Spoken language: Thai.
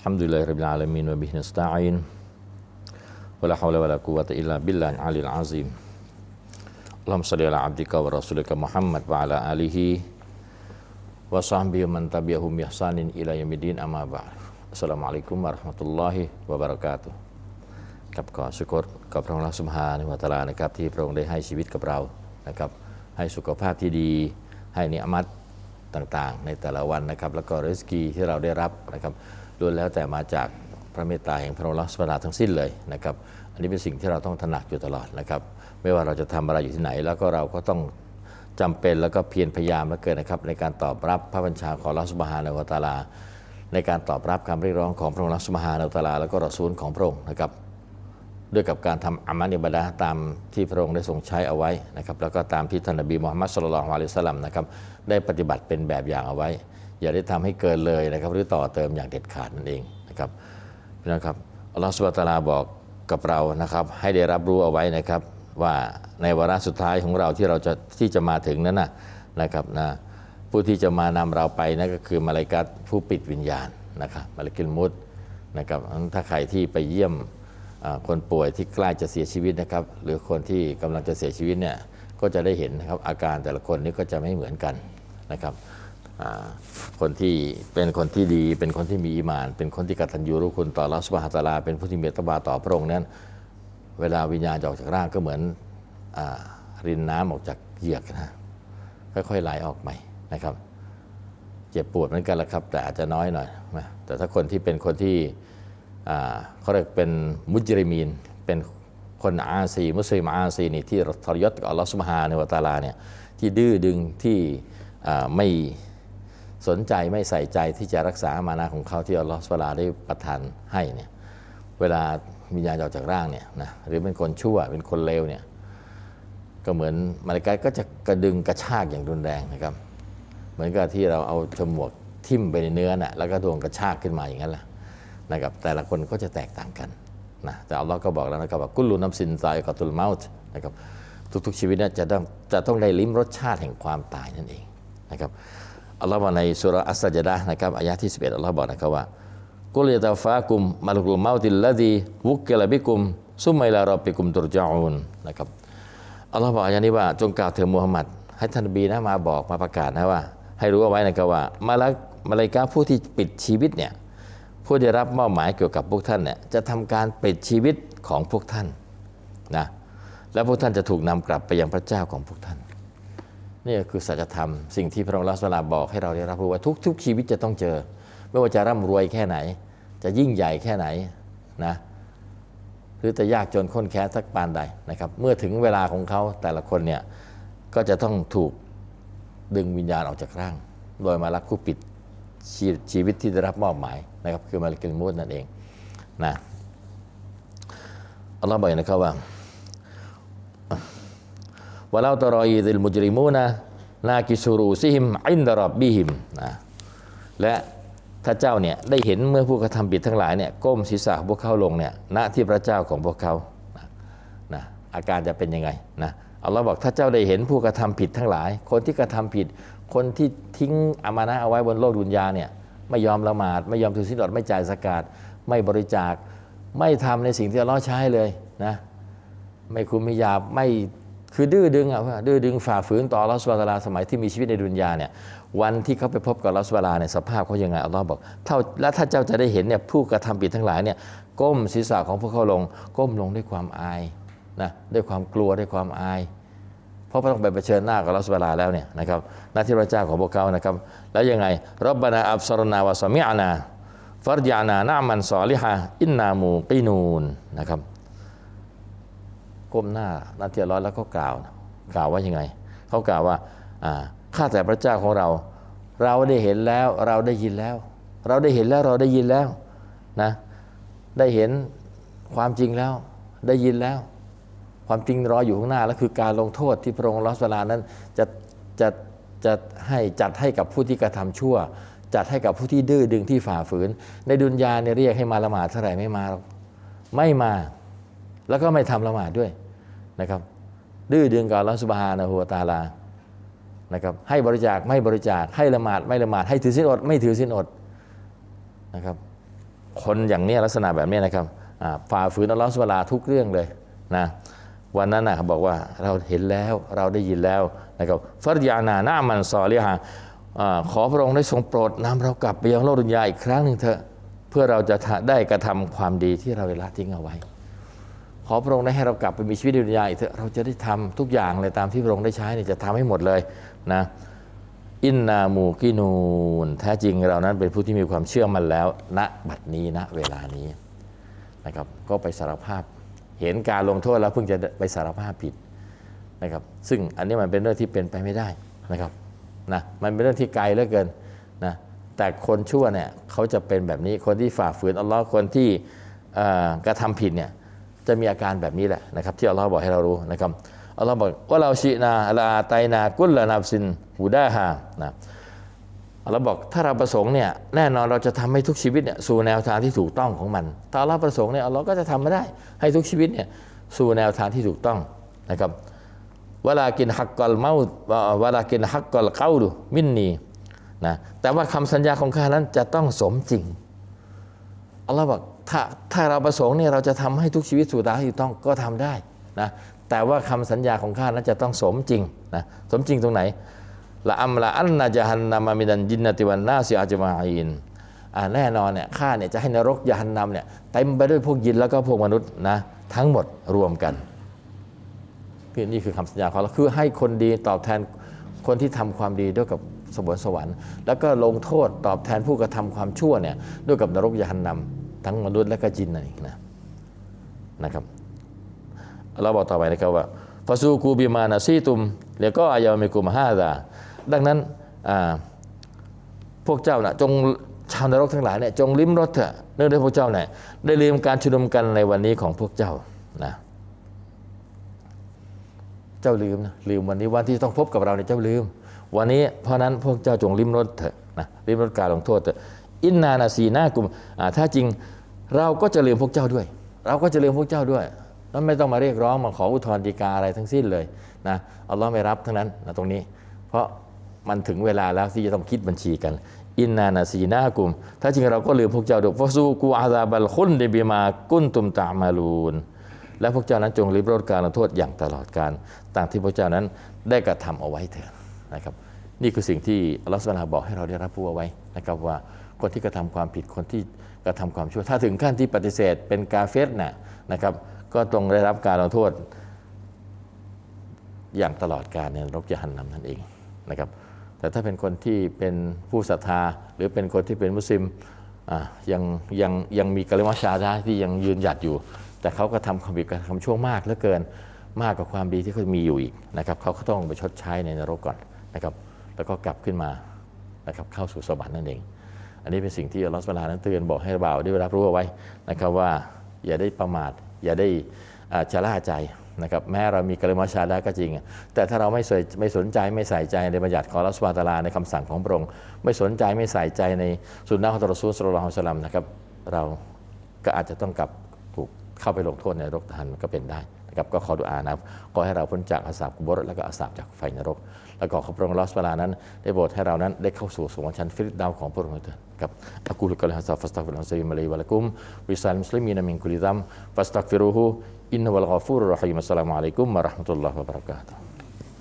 Alhamdulillahirrabbilalamin wa nasta'in. Wala hawla wa quwata illa billan alil azim. Allahumma salli ala abdika wa rasulika Muhammad wa ala alihi wa sahbihi man tabi'ahum yahsanin ila yamidin amma Assalamualaikum warahmatullahi wabarakatuh. ครับก็สุขกับพระองค์ลัมหานิวัตลานะครับที่พระองค์ได้ให้ชีวิตกับเรานะครับให้สุขภาพที่ดีให้นิอมัตต่างๆ ในแต่ละวันนะครับแล้วก็ริสกีที่เราได้รับนะครับ ล้วนแล้วแต่มาจากพระเมตตาแห่งพระองค์สุภาทั้งสิ้นเลยนะครับ อันนี้เป็นสิ่งที่เราต้องถนัดอยู่ตลอดนะครับ ไม่ว่าเราจะทำอะไรอยู่ที่ไหน แล้วก็เราก็ต้องจำเป็นแล้วก็เพียรพยายามแล้วเกินนะครับ ในการตอบรับพระบัญชาของลอสุบฮานวตาลา ในการตอบรับคำเรียกร้องของพระองค์สุบฮานวตาลา แล้วก็รอซูลของพระองค์นะครับด้วยกับการทำอามันิบดะตามที่พระองค์ได้ทรงใช้เอาไว้นะครับแล้วก็ตามที่ท่านนบีมูฮัมมัดสุลลัลฮุอะลัยฮิวะสัลลัมนะครับได้ปฏิบัติเป็นแบบอย่างเอาไว้ อย่าได้ทำให้เกินเลยนะครับหรือต่อเติมอย่างเด็ดขาดนั่นเองนะครับนะครับอัลลอฮฺสุบะตาลาบอกกับเรานะครับ ให้ได้รับรู้เอาไว้นะครับ ว่าในวาระสุดท้ายของเราที่เราจะที่จะมาถึงนั้นนะนะครับนะผู้ที่จะมานำเราไปนั่นก็คือมาลาอิกัตผู้ปิดวิญญาณนะครับมาลาอิกิลมุตนะครับถ้าใครที่ไปเยี่ยมคนป่วยที่ใกล้จะเสียชีวิตนะครับ หรือคนที่กำลังจะเสียชีวิตเนี่ยก็จะได้เห็นนะครับอาการแต่ละคนนี่ก็จะไม่เหมือนกันนะครับ คนที่เป็นคนที่ดี เป็นคนที่มีอีมาน เป็นคนที่กตัญญูรู้คุณต่อรัสบาตาลา เป็นผู้ที่เมีตบาต่อพระองค์นั้น เวลาวิญญาณจะออกจากร่างก็เหมือนอรินน้ำออกจากเหยือกนะค่อยๆไหลออกใหม่นะครับ เจ็บปวดเหมือนกันละครับ แต่อาจจะน้อยหน่อยนะแต่ถ้าคนที่เป็นคนที่เขาเรียกเป็นมุจริมีนเป็นคนอาซีมุสลิมอาซีนี่ที่ทรยศกับอัลลอฮฺสุบฮาในวะตาลาเนี่ยที่ดื้อดึงที่ไม่ สนใจไม่ใส่ใจที่จะรักษามานะของเขาที่อัลลอฮฺสุบฮาได้ประทานให้เนี่ยเวลาวิญาณออกจากร่างเนี่ยนะหรือเป็นคนชั่วเป็นคนเลวเนี่ยก็เหมือนมาริกาก็จะกระดึงกระชากอย่างรุนแรงนะครับ เหมือนกับที่เราเอาฉมวกทิ่มไปในเนื้อน่ะแล้วก็ดวงกระชากขึ้นมาอย่างนั้นแหละนะครับแต่ละคนก็จะแตกต่างกันนะแต่อัลลอฮ์ก็บอกแล้วนะครับว่ากุลูน้ำสินซายกอตุลเมาต์นะครับทุกๆชีวิตนี่ยจะต้องจะต้องได้ลิ้มรสชาติแห่งความตายนั่นเองนะครับ อัลลอฮ์บอกในสุราอัสซจดะนะครับอายะที่ 11อัลลอฮ์บอกนะครับว่ากุลยตาฟากุมมาลุกุลมาติลลดีวุกเกลบิกุมซุมไมลารอบิกุมตุรจาอูนนะครับอัลลอฮ์บอกอย่างนี้ว่าจงกล่าวถึงมูฮัมหมัด ให้ท่านบีนะมาบอกมาประกาศนะว่า ให้รู้เอาไว้นะครับว่ามาลามาลายกาผู้ที่ปิดชีวิตเนี่ยผู้ได้รับมอบหมายเกี่ยวกับพวกท่านเนี่ยจะทำการปิดชีวิตของพวกท่านนะแล้วพวกท่านจะถูกนำกลับไปยังพระเจ้าของพวกท่าน นี่คือสัจธรรมสิ่งที่พระองค์ลัสลาบอกให้เราได้รับรู้ว่าทุกๆชีวิตจะต้องเจอ ไม่ว่าจะร่ำรวยแค่ไหน จะยิ่งใหญ่แค่ไหนนะหรือจะยากจนข้นแค้นสักปานใดนะครับเมื่อถึงเวลาของเขาแต่ละคนเนี่ยก็จะต้องถูกดึงวิญญาณออกจากร่าง โดยมารักผู้ปิดชีชีวิตที่ได้รับมอบหมายนะครับคือมาลิกิลมูดนั่นเองนะอัลลอฮ์บอกนะครับว่า วะลาตรอยดิลมุจริมูนะนากิซูรูซิฮิมอินดารอบบิฮิมนะและถ้าเจ้าเนี่ยได้เห็นเมื่อผู้กระทำผิดทั้งหลายเนี่ยก้มศีรษะพวกเขาลงเนี่ยณที่พระเจ้าของพวกเขานะนะอาการจะเป็นยังไงนะอัลลอฮ์บอกถ้าเจ้าได้เห็นผู้กระทำผิดทั้งหลาย คนที่กระทำผิด คนที่ทิ้งอามานะเอาไว้บนโลกดุนยาเนี่ยไม่ยอมละหมาด ไม่ยอมถือศีลอดไม่จ่ายสกาดไม่บริจาค ไม่ทำในสิ่งที่อัลลอฮ์ใช้เลยนะไม่คุมมิยาบไม่ คือดื้อดึงอะว่าดื้อดึงฝ่าฝืนต่ออัลลอฮ์สุบฮานะฮูวะตาลาสมัยที่มีชีวิตในดุนยาเนี่ยวันที่เขาไปพบกับอัลลอฮ์สุบฮานะฮูวาลาเนี่ยสภาพเขายังไงอัลลอฮ์บอกเท่าและถ้าเจ้าจะได้เห็นเนี่ยผู้กระทำผิดทั้งหลายเนี่ยก้มศีรษะของพวกเขาลง ก้มลงด้วยความอายนะด้วยความกลัวด้วยความอาย เพราะต้องไปเผชิญหน้ากับอัลลอฮฺสุบฮานะฮูวาลาแล้วเนี่ยนะครับหน้าที่พระเจ้าของพวกเขานะครับ แล้วยังไงรับบานาอับซารนาวะสมิอานาฟัรยานานามันซอลิฮะอินนามูกีนูนนะครับ ก้มหน้าน้าที่ร้อยแล้วก็กล่าว กล่าวว่ายังไง เขากล่าวว่าข้าแต่พระเจ้าของเรา เราได้เห็นแล้วเราได้ยินแล้ว เราได้เห็นแล้วเราได้ยินแล้วนะได้เห็นความจริงแล้วได้ยินแล้ว ความจริงรออยู่ข้างหน้าแล้วคือการลงโทษที่พระองค์ลอสลานั้นจะจะจะให้จัดให้กับผู้ที่กระทำชั่ว จัดให้กับผู้ที่ดื้อดึงที่ฝ่าฝืน ในดุนยาเนี่ยเรียกให้มาละหมาดเท่าไหร่ไม่มา ไม่มา แล้วก็ไม่ทำละหมาดด้วย นะครับ ดื้อดึงกับอัสุบฮานะฮูวตาลานะครับ ให้บริจาคไม่บริจาคให้ละหมาดไม่ละหมาดให้ถือศีลอด ไม่ถือศีลอดนะครับ คนอย่างนี้ลักษณะแบบนี้นะครับฝ่าฝืนอัลลอฮฺสุบาลาทุกเรื่องเลยนะวันนั้นนะบอกว่าเราเห็นแล้วเราได้ยินแล้วนะครับฟัรยานานามันซอลิฮะอ่าขอพระองค์ได้ทรงโปรดนำเรากลับไปยังโลกดุนยาอีกครั้งหนึ่งเถอะเพื่อเราจะได้กระทำความดีที่เราได้ละทิ้งเอาไว้ อพระองค์ได้ให้เรากลับไปมีชีวิตในดุนยาอีกเถอะเราจะได้ทำทุกอย่างเลยตามที่พระองค์ได้ใช้เนี่ยจะทำให้หมดเลยนะอินนามูกินูนแท้จริงเรานั้นเป็นผู้ที่มีความเชื่อมันแล้วณบัดนี้ณเวลานี้นะครับก็ไปสารภาพเห็นการลงโทษแล้วเพิ่งจะไปสารภาพผิดนะครับซึ่งอันนี้มันเป็นเรื่องที่เป็นไปไม่ได้นะครับนะมันเป็นเรื่องที่ไกลเหลือเกินนะแต่คนชั่วเนี่ยเขาจะเป็นแบบนี้คนที่ฝ่าฝืนอัลลอฮ์คนที่กระทำผิดเนี่ย จะมีอาการแบบนี้แหละนะครับที่อัลลอฮ์บอกให้เรารู้นะครับอัลลอฮ์บอกว่าเราชีนาลาไตนากุลลานาบซินฮูดาฮานะอัลลอฮ์บอกถ้าเราประสงค์เนี่ยแน่นอนเราจะทำให้ทุกชีวิตเนี่ยสู่แนวทางที่ถูกต้องของมัน ถ้าอัลลอฮ์ประสงค์เนี่ยอัลลอฮ์ก็จะทำมาได้ให้ทุกชีวิตเนี่ยสู่แนวทางที่ถูกต้องนะครับเวลากินฮักกอลเมาเวลากินฮักกอลเก้าดูมินนีนะแต่ว่าคำสัญญาของข้านั้นจะต้องสมจริงอัลลอฮ์บอก ถ้าถ้าเราประสงค์เนี่ยเราจะทำให้ทุกชีวิตสู่ทางที่ถูกต้องก็ทำได้นะแต่ว่าคำสัญญาของข้านั้นจะต้องสมจริงนะสมจริงตรงไหนละอัมละอันนาจะฮันนามามิดันจินนติวันนาซิอาจมาอินอ่าแน่นอนเนี่ยข้าเนี่ยจะให้นรกยาหันนำเนี่ยเต็มไปด้วยพวกยินแล้วก็พวกมนุษย์นะทั้งหมดรวมกันคือนี่คือคำสัญญาของเราคือให้คนดีตอบแทนคนที่ทำความดีด้วยกับสวรรค์สวรรค์ แล้วก็ลงโทษตอบแทนผู้กระทำความชั่วเนี่ยด้วยกับนรกยานนำ ทั้งมนุษย์และก็จินนั่นเองนะนะครับเราบอกต่อไปนะครับว่าฟาซูกูบิมานาซีตุมแล้วก็อายามิกุมฮาดาดังนั้นพวกเจ้านะจงชาวนรกทั้งหลายเนี่ยจงลิ้มรสเถอะเนื่องด้วยพวกเจ้าเนี่ยได้ลืมการชุมนุมกันในวันนี้ของพวกเจ้านะเจ้าลืมนะลืมวันนี้วันที่ต้องพบกับเราเนี่ยเจ้าลืม วันนี้เพราะนั้นพวกเจ้าจงริมรถเถอะนะริมรถการลงโทษเถอะ อินนานาซีนากุมถ้าจริงเราก็จะลืมพวกเจ้าด้วย เราก็จะลืมพวกเจ้าด้วยแล้วไม่ต้องมาเรียกร้องมาขออุทธรณ์ฎีกาอะไรทั้งสิ้นเลยนะอัลลอฮ์ไม่รับทั้งนั้นนะตรงนี้ เพราะมันถึงเวลาแล้วที่จะต้องคิดบัญชีกัน อินนานาซีนากุม ถ้าจริงเราก็ลืมพวกเจ้าด้วยฟซูกูอาซาบัลคุนเดบิมากุนตุมตามาลูนและพวกเจ้านั้นจงริบรดการลงโทษอย่างตลอดการต่างที่พวกเจ้านั้นได้กระทำเอาไว้เถิดนะครับ นี่คือสิ่งที่อัลลอฮฺสุบฮานะฮูวลาบอกให้เราได้รับรู้เอาไว้นะครับว่า คนที่กระทำความผิดคนที่กระทำความชั่ว ถ้าถึงขั้นที่ปฏิเสธเป็นกาเฟสนะนะครับ ก็ต้องได้รับการลงโทษ อย่างตลอดกาลในนรกยะหันนำนั่นเองนะครับ แต่ถ้าเป็นคนที่เป็นผู้ศรัทธา หรือเป็นคนที่เป็นมุสลิมยังยังยังมีกะลิมาชาดาที่ยังยืนหยัดอยู่ แต่เขาก็ทำความผิดกระทำชั่วมากเหลือเกินมากกว่าความดีที่เขามีอยู่อีกนะครับเขาก็ต้องไปชดใช้ในนรกก่อนนะครับ แล้วก็กลับขึ้นมานะครับเข้าสู่สวรรค์นั่นเอง อันนี้เป็นสิ่งที่อัลลอฮฺสุบฮานะฮูวะตะอาลานั้นเตือนบอกให้บ่าวได้รับรู้เอาไว้นะครับว่าอย่าได้ประมาท อย่าได้ชะล่าใจนะครับแม้เรามีกลิมาชาดาก็จริง แต่ถ้าเราไม่สนไม่สนใจไม่ใส่ใจในบัญญัติของอัลอสุบฮาตาลาในคำสั่งของพระองค์ไม่สนใจไม่ใส่ใจในสุนนะของตรอซูลสุลลฮุอลสลัมนะครับเราก็อาจจะต้องกลับถูกเข้าไปลงโทษในรกทหารก็เป็นได้ นะครับก็ขอดุอานะครับขอให้เราพ้นจากอาสาบกุบรและก็อาสาบจากไฟนรก แล้วก็ขอพระองค์อัลอสเวลานั้น ได้โปรดให้เรานั้นได้เข้าสู่สวรรค์ชั้นฟิลิดาวของพระองค์เถิดครับอักูลุกะลฮัสซาฟัสตักฟิรุลลอฮฺซัยยิมอะลัยวะลักุมวิซัลมุสลิมีนมินกุลิดัมฟัสตักฟิรุฮูอินนัวลกอฟูรุรฮีมัสสลามุอะลัยกุมมะราะห์มะตุลลอฮ์วะบะเราะกาตุฮ์